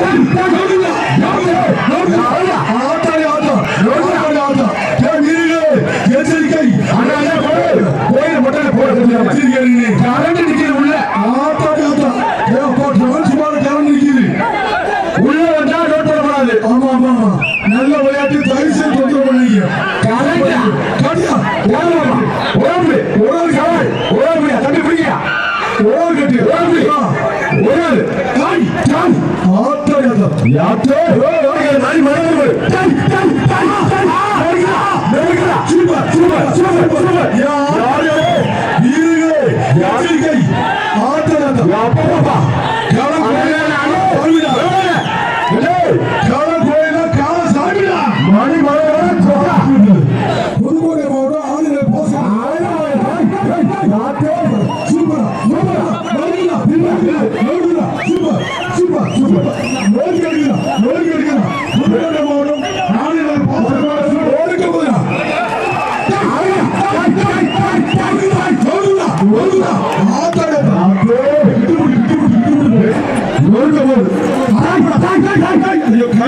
One, ஆமா ஆமா நல்ல விளையாட்டு செய்து தொந்தரவு பண்ணீங்க கரண்டா கடியா ஓடுமா ஓடு ஒரு ஆள் கவலை ஓடுமையா தம்பி பிடிக்கா ஒரு ஆள் கட்டி ஒரு ஆள் கட்டி. ஓடு காய் காய் ஆட்டாடி ஆட்டம் யாத்தோ. நாய் மறந்து சூப்பர் சூப்பர் சூப்பர் சூப்பர் யாரே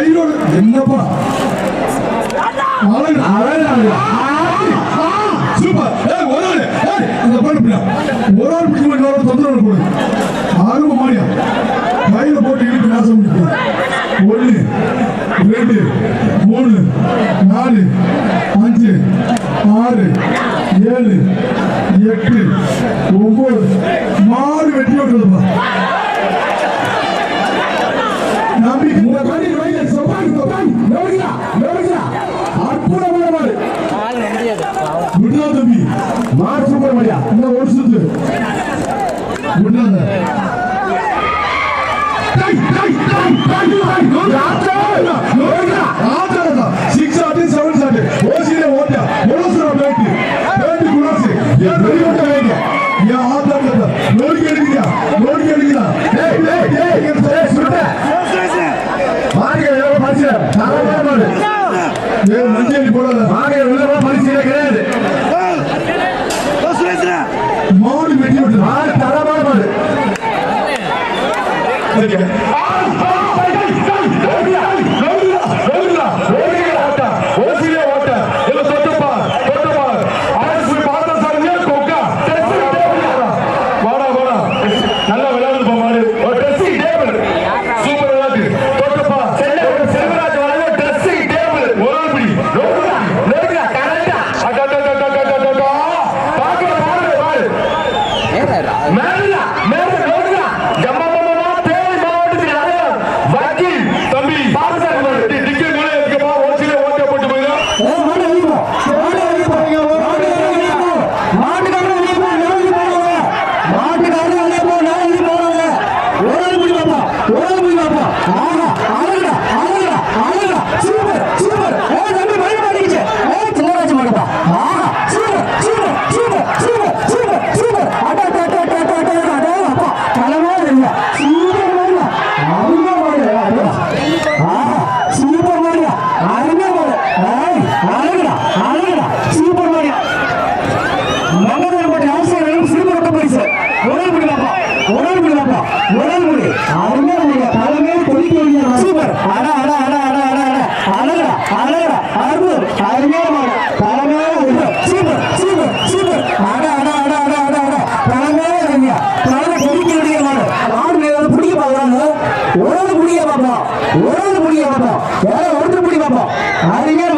என்னப்பா சூப்பர் ஒரு ஆளு அந்த பாட்டு பிள்ளை ஒரு ஆள் பிடிக்க ஒரு தொந்தரவு போடு ஆர்வம் மாடியா கையில போட்டு இழுத்து நாசம் ஒன்று ரெண்டு மூணு நாலு அஞ்சு ஆறு ஏழு எட்டு தம்பி மாடு சூப்பர் இந்த ஒரு சிக்ஸ் ஆட்டு செவன் ஆட்டு ஓசியில ஓட்டியா? ஓசர பேட்டி. பேட்டி குலாசி என் வெளி ஓட்ட வைங்க என் ஆத்தாங்க நோடி எடுக்கிறா நோடி எடுக்கிறா ஏய் ஏய் ஏய் இங்க சுட்ட எவ்வளவு மனுஷன் ஏய் மஞ்சள் போடாத. எவ்வளவு கிடையாது 我的天呐阿里巴巴巴巴阿里 மங்கதரப்பட்ட ஆசிரியர்களும் சிறுபட்ட பரிசு உடல் முடியலப்பா உடல் முடியலப்பா உடல் முடி அருமையா முடியல தலைமே கொதிக்க சூப்பர். அட அட அட அட அட அட. அழகுடா அழகுடா. அற்புதம் அருமையா தலைமையா சூப்பர் சூப்பர் சூப்பர். அட அட அட அட அட அட. தலைமையா இருங்க தலைமை கொதிக்க வைக்கிற ஆடு மேல பிடிக்க பாக்குறாங்க உடல் முடிய பார்ப்போம் உடல் முடிய பார்ப்போம் வேற ஒன்று பிடி பார்ப்போம் அருமையா